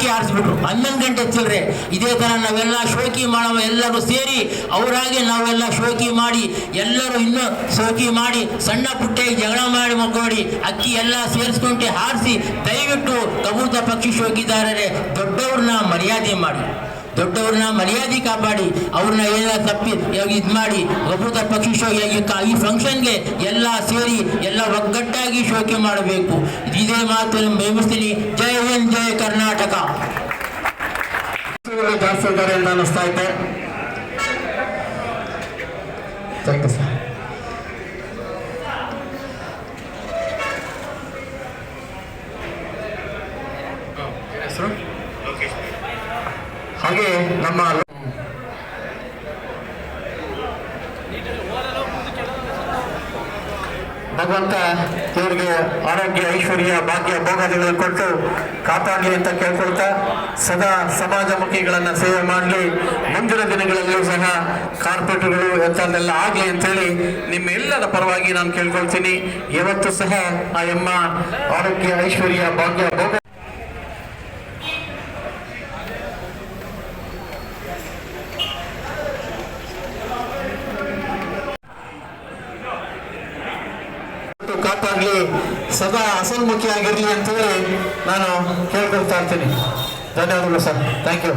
ಅಕ್ಕಿ ಆರಿಸ್ಬಿಟ್ರು. ಹನ್ನೊಂದು ಗಂಟೆ ಚಿಲ್ಲರೆ ಇದೇ ಥರ ನಾವೆಲ್ಲ ಶೋಕಿ ಮಾಡುವ ಎಲ್ಲರೂ ಸೇರಿ ಅವರಾಗೆ ನಾವೆಲ್ಲ ಶೋಕಿ ಮಾಡಿ, ಎಲ್ಲರೂ ಇನ್ನೂ ಶೋಕಿ ಮಾಡಿ, ಸಣ್ಣ ಪುಟ್ಟ ಜಗಳ ಮಾಡಿ ಮಕ್ಕಳಿ ಅಕ್ಕಿ ಎಲ್ಲ ಸೇರಿಸ್ಕೊಂಡೆ ಹಾರಿಸಿ ದಯವಿಟ್ಟು ಕಬೂತ ಪಕ್ಷಿ ಶೋಕಿದಾರರೇ, ದೊಡ್ಡವ್ರನ್ನ ಮರ್ಯಾದೆ ಮಾಡಿ. ದೊಡ್ಡವ್ರನ್ನ ಮರ್ಯಾದೆ ಕಾಪಾಡಿ, ಅವ್ರನ್ನ ಏನ ತಪ್ಪಿ ಇದು ಮಾಡಿ ಒಬ್ಬರದ ಪಕ್ಷಿ ಶೋ ಈ ಫಂಕ್ಷನ್ಗೆ ಎಲ್ಲ ಸೇರಿ ಎಲ್ಲ ಒಗ್ಗಟ್ಟಾಗಿ ಶೋಕೆ ಮಾಡಬೇಕು. ಇದೇ ಮಾತು ಬೇಮಿಸ್ತೀನಿ ಜೈ ಹಿಂದ್, ಜೈ ಕರ್ನಾಟಕ. ಜಾಸ್ತಿ ಇದ್ದಾರೆ ಅಂತ ಅನಿಸ್ತಾ ಇದೆ ಥ್ಯಾಂಕ್ ಯು ಸರ್ ಹಾಗೆ ನಮ್ಮ ಭಗವಂತ ಇವರಿಗೆ ಆರೋಗ್ಯ, ಐಶ್ವರ್ಯ, ಭಾಗ್ಯ ಭೋಗಾದಿಗಳನ್ನು ಕೊಟ್ಟು ಕಾಪಾಡಲಿ ಅಂತ ಕೇಳ್ಕೊಳ್ತಾ ಸದಾ ಸಮಾಜಮುಖಿಗಳನ್ನ ಸೇವೆ ಮಾಡಲಿ. ಮುಂದಿನ ದಿನಗಳಲ್ಲೂ ಸಹ ಕಾರ್ಪೊರೇಟ್ಗಳು ಎಂಥದ್ದೆಲ್ಲ ಆಗಲಿ ಅಂತೇಳಿ ನಿಮ್ಮೆಲ್ಲರ ಪರವಾಗಿ ನಾನು ಕೇಳ್ಕೊಳ್ತೀನಿ. ಇವತ್ತು ಸಹ ಆ ಎಮ್ಮ ಆರೋಗ್ಯ, ಐಶ್ವರ್ಯ, ಭಾಗ್ಯ, ಭೋಗ ಕಾಪಾಡಲಿ ಹಸನ್ಮುಖಿ ಆಗಿರಲಿ ಅಂತೇಳಿ ನಾನು ಕೇಳ್ಕೊಳ್ತಾ ಇರ್ತೀನಿ. ಧನ್ಯವಾದಗಳು ಸರ್. ಥ್ಯಾಂಕ್ ಯು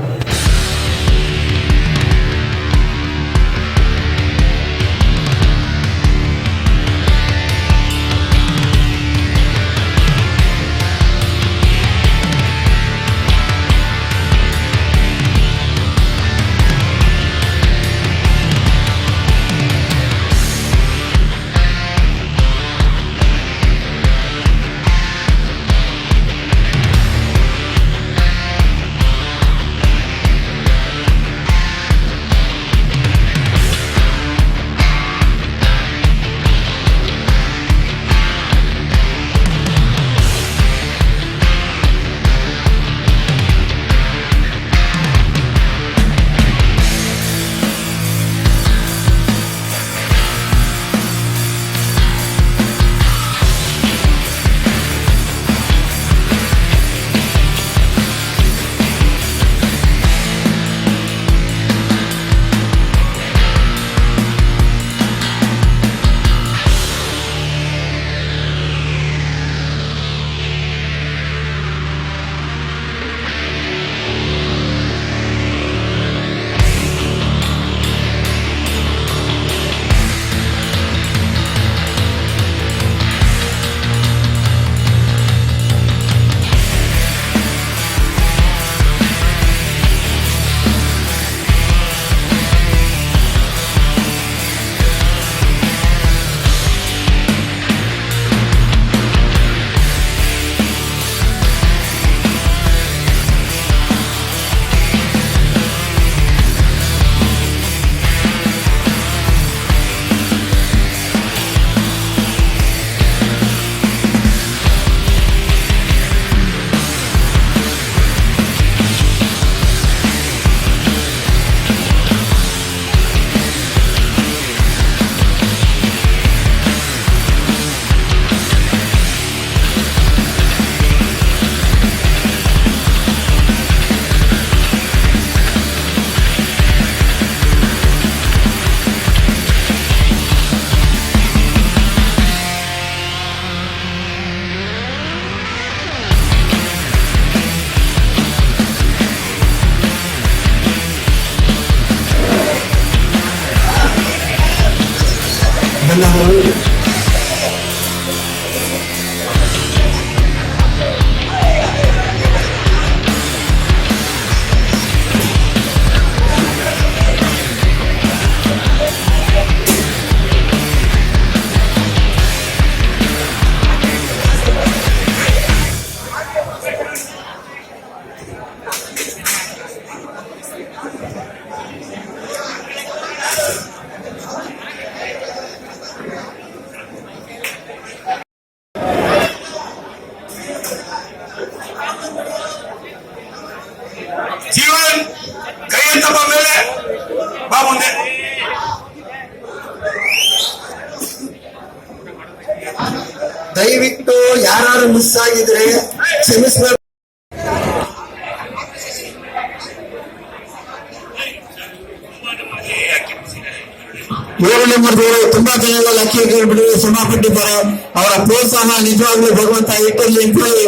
ನಿಜವಾಗ್ಲೂ ಭಗವಂತ ಇಟ್ಟಿರ್ಲಿ ಅಂತ ಹೇಳಿ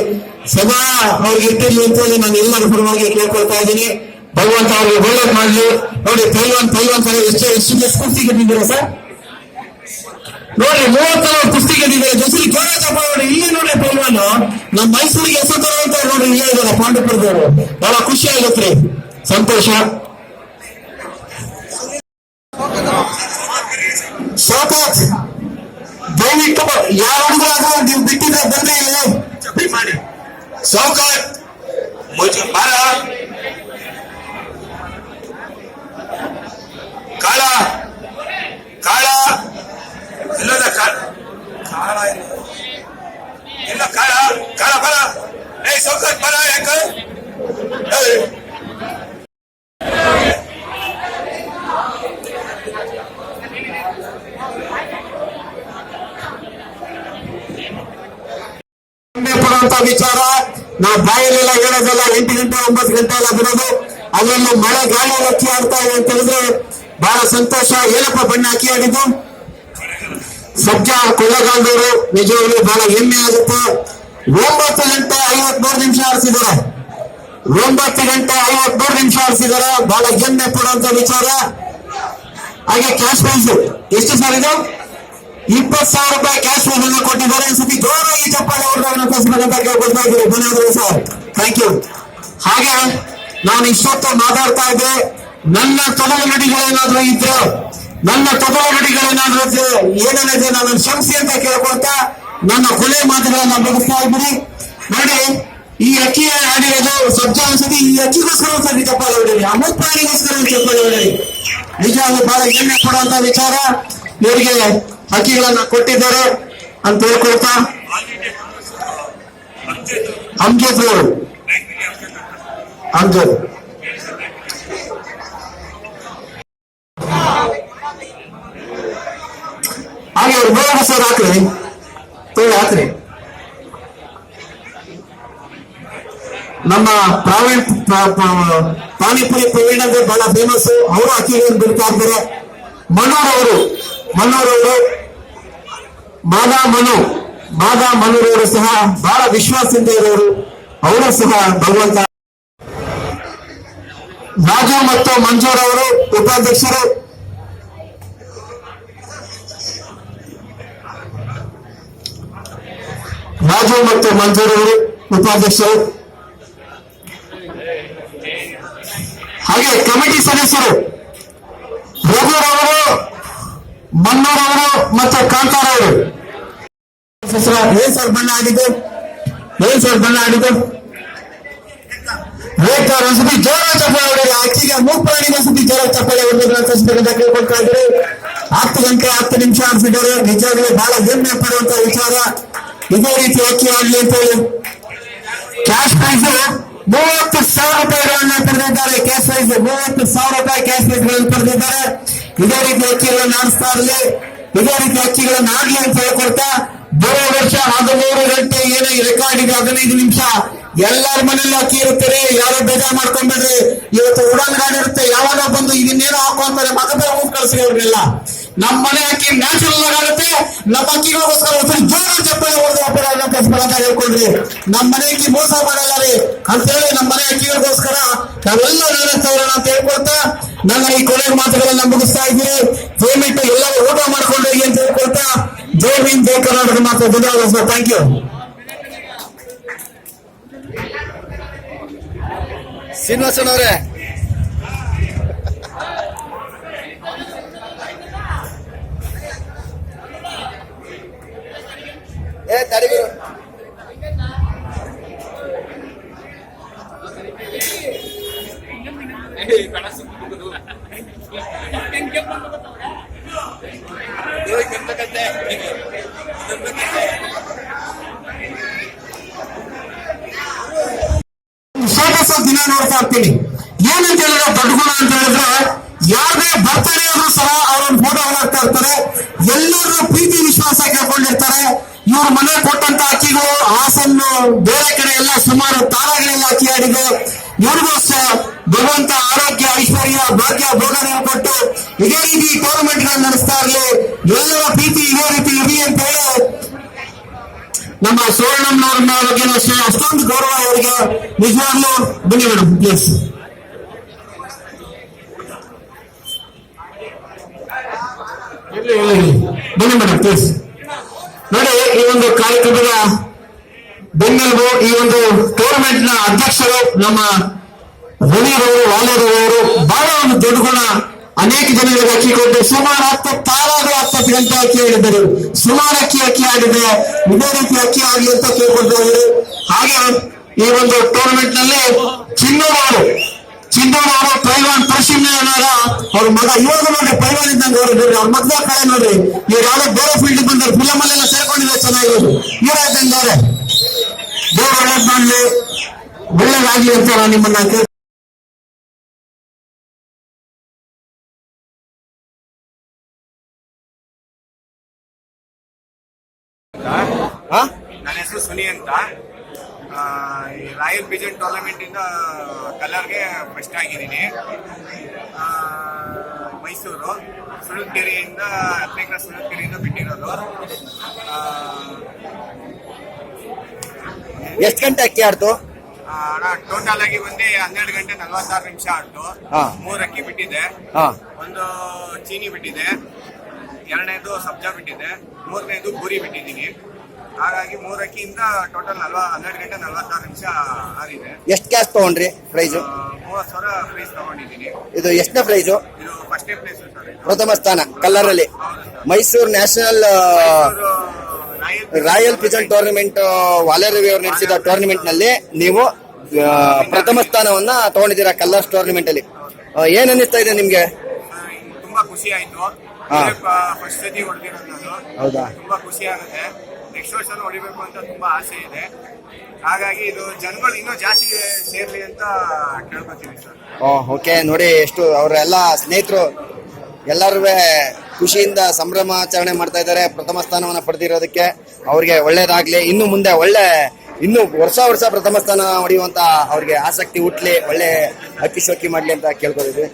ಸದಾ ಅವ್ರಿಗೆ ಇಟ್ಟಿರ್ಲಿ ಅಂತ ಹೇಳಿ ನಾನು ಎಲ್ಲರ ಪರವಾಗಿ ಕೇಳ್ಕೊಳ್ತಾ ಇದ್ದೀನಿ. ಭಗವಂತ ಅವ್ರಿಗೆ ಒಳ್ಳೇದ್ ಮಾಡ್ಲಿ. ನೋಡಿ, ತೈವನ್ ತೈವನ್ ಸರ್, ಎಷ್ಟು ಎಷ್ಟು ಕುಸ್ತಿ ಗೆದ್ದಿದ್ದೀರಾ ಸರ್? ನೋಡಿ, ಮೂವತ್ತು ಕುಸ್ತಿ ಗೆದ್ದಿದ್ದಾರೆ ಜೋರ ಚಪ್ಪಾಳೆ ನೋಡಿ ಇಲ್ಲಿ ನೋಡಿ ಪೈಲ್ವಾನು ನಮ್ಮ ಮೈಸೂರಿಗೆ ಹೆಸರು ಅಂತ ನೋಡಿ ಇಲ್ಲೇ ಇದ್ದಾರೆ ಪಾಂಡುಪುರದವರು. ಬಹಳ ಖುಷಿ ಆಗುತ್ತೆ ಸಂತೋಷ. ಶೋಕಾತ್ ದಯವಿಟ್ಟು ಯಾವ ಹುಡುಗರಾದ್ರೂ ನೀವು ಬಿಟ್ಟಿದ್ರೆ ಬಂದ್ರೆ ಇಲ್ಲಿ ಶೋಕಾತ್ ಮುಜ ಬಾರ. ಕಾಳ. ಕಾಳ. ಇಲ್ಲದ ಕಾಳ. ಕಾಳ ಇಲ್ಲ. ಇಲ್ಲ ಕಾಳ. ಕಾಳ ಬರ. ಏ ಶೋಕಾತ್ ಬರ ಯಾಕ? ಪಡುವಂತ ವಿಚಾರ. ನಾವು ಬಾಯಲ್ಲೆಲ್ಲ ಹೇಳೋದಲ್ಲ, ಎಂಟು ಗಂಟೆ, ಒಂಬತ್ತು ಗಂಟೆ ಎಲ್ಲ ಬಿಡೋದು. ಅಲ್ಲೊಂದು ಮಳೆ ಗಾಳಿ ಹಚ್ಚಿ ಆಡ್ತಾ ಇದೆ ಅಂತ ಹೇಳಿದ್ರೆ ಬಹಳ ಸಂತೋಷ. ಏನಪ್ಪ ಬಣ್ಣ ಅಕ್ಕಿ ಆಡಿದ್ದು? ಸಜ್ಜ ಕೊಳ್ಳಗಾಲದವರು ನಿಜವಾಗ್ಲೂ ಬಹಳ ಹೆಮ್ಮೆ ಆಗುತ್ತೆ. ಒಂಬತ್ತು ಗಂಟೆ ಐವತ್ಮೂರು ನಿಮಿಷ ಆಡಿಸಿದ್ದಾರೆ. ಒಂಬತ್ತು ಗಂಟೆ ಐವತ್ಮೂರು ನಿಮಿಷ ಆಡಿಸಿದ್ದಾರೆ. ಬಹಳ ಹೆಮ್ಮೆ ಪಡುವಂತ ವಿಚಾರ. ಹಾಗೆ ಕ್ಯಾಶ್ ಪ್ರೈಸ್ ಎಷ್ಟು ಸರ್ ಇದು? ಇಪ್ಪತ್ತು ಸಾವಿರ ರೂಪಾಯಿ ಕ್ಯಾಶ್ ಅನ್ನ ಕೊಟ್ಟಿದ್ದಾರೆ. ಸತಿ ಜೋರಾಗಿ ಚಪ್ಪಾಳೆ ಹೊಡೆದವನ್ನ ಕಳಿಸ್ಬೇಕಂತ ಕೇಳ್ಕೊಳ್ತಾ ಇದ್ದೀರಿ. ಧನ್ಯವಾದಗಳು ಸರ್. ಥ್ಯಾಂಕ್ ಯು ಹಾಗೆ ನಾನು ಇಷ್ಟೊತ್ತು ಮಾತಾಡ್ತಾ ಇದ್ದೆ. ನನ್ನ ತೊಡಲು ನುಡಿಗಳೇನಾದ್ರೂ ಇದ್ರೆ, ನನ್ನ ತೊಡಲು ನುಡಿಗಳೇನಾದ್ರೂ ಇದ್ರೆ ಏನೇನಿದೆ ನಾನು ಕ್ಷಮಿಸಿ ಅಂತ ಕೇಳ್ಕೊಳ್ತಾ ನನ್ನ ಕೊಲೆ ಮಾತುಗಳನ್ನ ಮುಗಿಸ್ತಾ ಇದ್ದೀನಿ. ನೋಡಿ, ಈ ಅಕ್ಕಿ ಆಡಿರೋದು ಸಜ್ಜಾ ಅನ್ಸತಿ ಈ ಅಕ್ಕಿಗೋಸ್ಕರ ಒಂದ್ಸತಿ ಚಪ್ಪಾಳೆ ಹೊಡೀರಿ ಅಮೃತ ಪ್ರಾಣಿಗೋಸ್ಕರ ಚಪ್ಪಾಳೆ ಹೊಡೀರಿ ನಿಜವಾಗ್ಲೂ ಬಹಳ ಹೆಮ್ಮೆ ಕೊಡುವಂತ ವಿಚಾರ. ಇವರಿಗೆ ಹಕ್ಕಿಗಳನ್ನ ಕೊಟ್ಟಿದ್ದಾರೆ ಅಂತ ಹೇಳ್ಕೊಳ್ತಾ? ಅಂಕಿತ್ ಅವರು ಅಮ್ಜದ್ ಹಾಗೆ ಅವ್ರು ಗೋವಾಗ ಸರ್ ಹಾಕ್ರಿ. ತೋಳಿ ಹಾಕ್ರಿ. ನಮ್ಮ ಪ್ರಾವೀಣ್ ಪ್ರ- ಪ್ರ- ಪಾನಿಪುರಿ ಪ್ರವೀಣ್ ಅಂದ್ರೆ ಬಹಳ ಫೇಮಸ್ ಅವರು ಅಕ್ಕಿಗಳನ್ನು ಬಿಡ್ತಾ ಇದ್ದಾರೆ. ಮನೋರ್ ಅವರು. ಮಾದಾ ಮನು ಮಾದಾ ಮನುರವರು ಸಹ ಬಹಳ ವಿಶ್ವಾಸದಿಂದ ಇರೋರು. ಅವರು ಸಹ ಭಗವಂತ. ರಾಜು ಮತ್ತು ಮಂಜೂರ್ ಅವರು ಉಪಾಧ್ಯಕ್ಷರು. ರಾಜು ಮತ್ತು ಮಂಜೂರ್ ಅವರು ಉಪಾಧ್ಯಕ್ಷರು. ಹಾಗೆ ಕಮಿಟಿ ಸದಸ್ಯರು. ರಘುರವರು ಮನ್ನೂರವರು ಮತ್ತು ಕಾಂತಾರವರು ಏನ್ ಸರ್ ಬಣ್ಣ ಆಡಿದ್ದು ಏನ್ ಸರ್ ಬಣ್ಣ ಆಡಿದ್ದು ರೇಖಾರ್ ಒಂದ್ಸತಿ ಜೋರ ಚಪ್ಪಾಳೆ ಹೊಡೆಯಿರಿ ಅಕ್ಕಿಗೆ ಮೂಪ್ರಾಣಿ ಒಂದ್ಸತಿ ಜೋರ ಚಪ್ಪಾಳೆ ಹೊಡೆದ್ರು ಅಂತ ಸ್ಪಷ್ಟತೆ ಕೇಳ್ಕೊಳ್ತಾ ಇದ್ರು ಹತ್ತು ಗಂಟೆ ಹತ್ತು ನಿಮಿಷ ಆಡ್ಸಿದ್ದಾರೆ. ನಿಜವಾಗ್ಲೂ ಬಹಳ ಹೆಮ್ಮೆ ಪಡುವಂತ ವಿಚಾರ. ಇದೇ ರೀತಿ ಅಕ್ಕಿ ಆಡ್ಲಿ ಅಂತ ಹೇಳಿ. ಕ್ಯಾಶ್ ಪ್ರೈಸ್ ಮೂವತ್ತು ಸಾವಿರ ರೂಪಾಯಿಗಳನ್ನ ಪಡೆದಿದ್ದಾರೆ. ಕ್ಯಾಶ್ ಪ್ರೈಸ್ ಮೂವತ್ತು ಸಾವಿರ ರೂಪಾಯಿ ಕ್ಯಾಶ್ ಪ್ರೈಸ್ಗಳನ್ನು ಪಡೆದಿದ್ದಾರೆ. ಇದೇ ರೀತಿ ಅಕ್ಕಿಗಳನ್ನು ಆಡಿಸ್ತಾ ಇರಲಿ, ಇದೇ ರೀತಿ ಅಕ್ಕಿಗಳನ್ನು ಆಡ್ಲಿ ಅಂತ ಹೇಳ್ಕೊಡ್ತಾ ಬರೋ ವರ್ಷ ಹದಿಮೂರು ಗಂಟೆ ಏನೋ ರೆಕಾರ್ಡ್ ಇದೆ, ಹದಿನೈದು ನಿಮಿಷ. ಎಲ್ಲರ ಮನೇಲಿ ಅಕ್ಕಿ ಇರುತ್ತಾರೆ, ಯಾರೋ ಬೇಜಾರ್ ಮಾಡ್ಕೊಂಡ್ಬಿಡ್ರಿ. ಇವತ್ತು ಗಾಡಿ ಇರುತ್ತೆ, ಯಾವಾಗ ಬಂದು ಇದನ್ನೇನೋ ಹಾಕೊಂತಾರೆ ಮಗದ ಕಳ್ಸಿ ಅವ್ರನ್ನೆಲ್ಲ. ನಮ್ಮ ಮನೆ ಅಕ್ಕಿ ನ್ಯಾಚುರಲ್ ಆಗುತ್ತೆ. ನಮ್ಮ ಅಕ್ಕಿಗೋಸ್ಕರ ಒಂದ್ಸರಿ ಚಪ್ಪಲಿ ಹೊಡೆದು ಅಪರಾಧ ಕಸ್ಬರಂತ ಹೇಳ್ಕೊಳ್ರಿ ನಮ್ಮ ಮನೆ ಅಕ್ಕಿ ಮೋಸ ಮಾಡಲ್ಲ ರೀ. ಅಂತ ಹೇಳಿ ನಮ್ಮ ಮನೆ ಅಕ್ಕಿಗಳಿಗೋಸ್ಕರ ನಾವೆಲ್ಲ ನಡೆಸ್ತವ್ರಣ ಅಂತ ಹೇಳ್ಕೊಳ್ತಾ ನನ್ನ ಈ ಕೊನೆ ಮಾತುಗಳನ್ನ ಮುಗಿಸ್ತಾ ಇದ್ದೀರಿ ದಯವಿಟ್ಟು ಎಲ್ಲರೂ ಊಟ ಮಾಡ್ಕೊಂಡು ಹೋಗಿ ಅಂತ ಹೇಳ್ಕೊಳ್ತಾ. ಜೈ ಹಿಂದ್, ಜೈ ಕರ್ನಾಟಕ ಮಾತು ಧನ್ಯವಾದ ಥ್ಯಾಂಕ್ ಯು ಶ್ರೀನಿವಾಸನವ್ರೆ ಏ, ತಡಿ ಸ್ಟೇಟಸ್ ದಿನ ನೋಡ್ತಾ ಇರ್ತೀನಿ. ಏನಂತ ಹೇಳಿದ್ರೆ ದೊಡ್ಡ ಗುಣ ಅಂತ ಹೇಳಿದ್ರೆ ಯಾರದೇ ಬರ್ತಾರೆ ಆದ್ರೂ ಸಹ ಅವ್ರೊಂದು ಫೋಟೋ ಹಾಕ್ತಾ ಇರ್ತಾರೆ ಎಲ್ಲರೂ ಪ್ರೀತಿ ವಿಶ್ವಾಸ ಕೇಳ್ಕೊಂಡಿರ್ತಾರೆ. ಇವ್ರ ಮನೆ ಕೊಟ್ಟಂತ ಅಕ್ಕಿಗಳು ಹಾಸನ್ನು ಬೇರೆ ಕಡೆ ಎಲ್ಲ ಸುಮಾರು ತಾರಾಗಳೆಲ್ಲ ಅಕ್ಕಿ ಆಡಿದೆ ಇವ್ರಿಗೂ ಸಹ ಭಗವಂತ ಆರೋಗ್ಯ, ಐಶ್ವರ್ಯ, ಭಾಗ್ಯ ಭೋಗನೆಯನ್ನು ಕೊಟ್ಟು ಇದೇ ರೀತಿ ಟೂರ್ನಮೆಂಟ್ ಗಳನ್ನ ನಡೆಸ್ತಾ ಇರಲಿ. ಎಲ್ಲರ ಪ್ರೀತಿ ಇದೇ ರೀತಿ ಇರಲಿ ಅಂತ ನಮ್ಮ ಸುವರ್ಣಮ್ಮನವ್ರನ್ನ ಬಗ್ಗೆ ಅಷ್ಟೇ, ಅಷ್ಟೊಂದು ಗೌರವ ಅವರಿಗೆ. ನಿಜವಾಗ್ಲೂ ಬನ್ನಿ ಮೇಡಮ್ ಪ್ಲೀಸ್. ಬನ್ನಿ ಮೇಡಮ್ ಪ್ಲೀಸ್ ನೋಡಿ, ಈ ಒಂದು ಕಾರ್ಯಕ್ರಮದ ಬೆನ್ನೆಲುಬು, ಈ ಒಂದು ಟೂರ್ನಮೆಂಟ್ನ ಅಧ್ಯಕ್ಷರು ನಮ್ಮ ರವಿರವರು ವಾಲರವರು ಬಹಳ ಒಂದು ದೊಡ್ಡ ಗುಣ. ಅನೇಕ ಜನರಿಗೆ ಅಕ್ಕಿ ಸುಮಾರು ಹತ್ತು ತಾರಾರು ಹತ್ತತ್ತು ಗಂಟೆ ಅಕ್ಕಿ ಆಡಿದ್ದಾರೆ. ಸುಮಾರು ಅಕ್ಕಿ ಅಕ್ಕಿ ಆಗಿದೆ ಇದೇ ರೀತಿ ಅಕ್ಕಿ ಆಗಲಿ ಅಂತ ಕೇಳ್ಕೊಳ್ತಾರೆ ಹಾಗೆ ಈ ಒಂದು ಟೂರ್ನಮೆಂಟ್ನಲ್ಲಿ ಚಿನ್ನೂರವರು ಅವರು ಪೈಲ್ವಾನ್ ಪರಶಿವಣ್ಣನವರ ಅವ್ರ ಮಗ ಇವಾಗ ನೋಡ್ರಿ ಪೈಲ್ವಾನ್ ಇದ್ದಂಗೆ ಅವ್ರು ನೋಡ್ರಿ, ಅವ್ರ ಮಗ ಕಡೆ ನೋಡ್ರಿ. ಇವ್ರು ಯಾವ್ದೋ ಬೇರೆ ಫೀಲ್ಡ್ ಬಂದ್ರೆ ಫಿಲಮ್ ಅಲ್ಲೆಲ್ಲ ಸೇರ್ಕೊಂಡಿದೆ ಚೆನ್ನಾಗಿರೋದು. ಇವರ ಇದ್ದಂಗೆ ಅವ್ರೆ. ದೇವ್ರು ಒಳ್ಳೇದ್ ಅಂತ ನಾನು ನಿಮ್ಮನ್ನ ನನ್ನ ಹೆಸರು ಸುನಿ ಅಂತ. ರಾಯಲ್ ಪಿಜನ್ ಟೂರ್ನಮೆಂಟ್ ಇಂದ ಕಲರ್ಗೆ ಫಸ್ಟ್ ಆಗಿದ್ದೀನಿ. ಆ, ಮೈಸೂರು ಸುಳಕೆರೆಯಿಂದ ಹತ್ತನೇ ಕ್ಲಾಸ್ ಸುಳಕೆರೆಯಿಂದ ಬಿಟ್ಟಿರೋದು. ಎಷ್ಟು ಗಂಟೆ ಅಕ್ಕಿ ಆಡ್ತು? ಅಣ್ಣ ಟೋಟಲ್ ಆಗಿ ಬಂದು ಹನ್ನೆರಡು ಗಂಟೆ ನಲವತ್ತಾರು ನಿಮಿಷ ಆಡ್ತು. ಮೂರು ಅಕ್ಕಿ ಬಿಟ್ಟಿದೆ. ಒಂದು ಚೀನಿ ಬಿಟ್ಟಿದೆ. ಎರಡನೇದು ಸಬ್ಜಾ ಬಿಟ್ಟಿದೆ. ಮೂರನೇದು ಪೂರಿ ಬಿಟ್ಟಿದ್ದೀನಿ. ಹಾಗಾಗಿ ಮೂರು ಅಕ್ಕಿಯಿಂದ ಟೋಟಲ್ ನಲ್ವ ಹನ್ನೆರಡು ಗಂಟೆ ನಲವತ್ತಾರು ನಿಮಿಷ ಆಗಿದೆ. ಎಷ್ಟು ಕ್ಯಾಶ್ ತಗೊಂಡ್ರಿ ಪ್ರೈಸ್ ಮೂವತ್ತು ಸಾವಿರ ಪ್ರೈಸ್ ತಗೊಂಡಿದ್ದೀನಿ. ಇದು ಎಷ್ಟನೇ ಪ್ರೈಸ್ ಇದು ಫಸ್ಟ್ ಪ್ಲೇಸ್ ಸರ್ ಇದು. ಪ್ರಥಮ ಸ್ಥಾನ ಕಲ್ಲರ್ ಅಲ್ಲಿ sir. Mysuru national royal royal pigeon tournament ವಾಲರವಿ ಅವರು ನಡೆಸಿದ ಟೂರ್ನಮೆಂಟ್ನಲ್ಲಿ ನೀವು ಆ, ಪ್ರಥಮ ಸ್ಥಾನವನ್ನ ತಗೊಂಡಿದ್ದೀರಾ ಕಲ್ಲರ್ಸ್ ಟೂರ್ನಮೆಂಟ್ ಅಲ್ಲಿ? ಆ, ಏನ್ ಅನ್ನಿಸ್ತಾ ಇದೆ ನಿಮ್ಗೆ? ತುಂಬಾ ಖುಷಿ ಆಯ್ತು. ಹಾ. ಫಸ್ಟ್ ಸತಿ ಹೊಡೆದಿರೋದು. ನಾನು ಹೌದಾ? ತುಂಬಾ ಖುಷಿ ಆಗುತ್ತೆ. ನೆಕ್ಸ್ಟ್ ವರ್ಷ ಹೊಡಿಬೇಕು ಅಂತ ತುಂಬಾ ಆಸೆ ಇದೆ. ಹಾಗಾಗಿ ಇದು ಜನಗಳು ಇನ್ನೂ ಜಾಸ್ತಿ ಸೇರ್ಲಿ ಅಂತ ಕೇಳ್ಕೊತೀವಿ ಸರ್. ಓಕೆ ನೋಡಿ, ಎಷ್ಟು ಅವರೆಲ್ಲ ಸ್ನೇಹಿತರು ಎಲ್ಲರೂ ಖುಷಿಯಿಂದ ಸಂಭ್ರಮಾಚರಣೆ ಮಾಡ್ತಾ ಇದ್ದಾರೆ. ಪ್ರಥಮ ಸ್ಥಾನವನ್ನು ಪಡೆದಿರೋದಕ್ಕೆ ಅವ್ರಿಗೆ ಒಳ್ಳೇದಾಗ್ಲಿ. ಇನ್ನು ಮುಂದೆ ಒಳ್ಳೆ, ಇನ್ನು ವರ್ಷ ವರ್ಷ ಪ್ರಥಮ ಸ್ಥಾನ ಹೊಡೆಯುವಂತ ಅವ್ರಿಗೆ ಆಸಕ್ತಿ ಹುಟ್ಲಿ, ಒಳ್ಳೆ ಅಕ್ಕಿ ಶೋಕಿ ಮಾಡ್ಲಿ ಅಂತ ಕೇಳ್ಕೊತಿದ್ವಿ.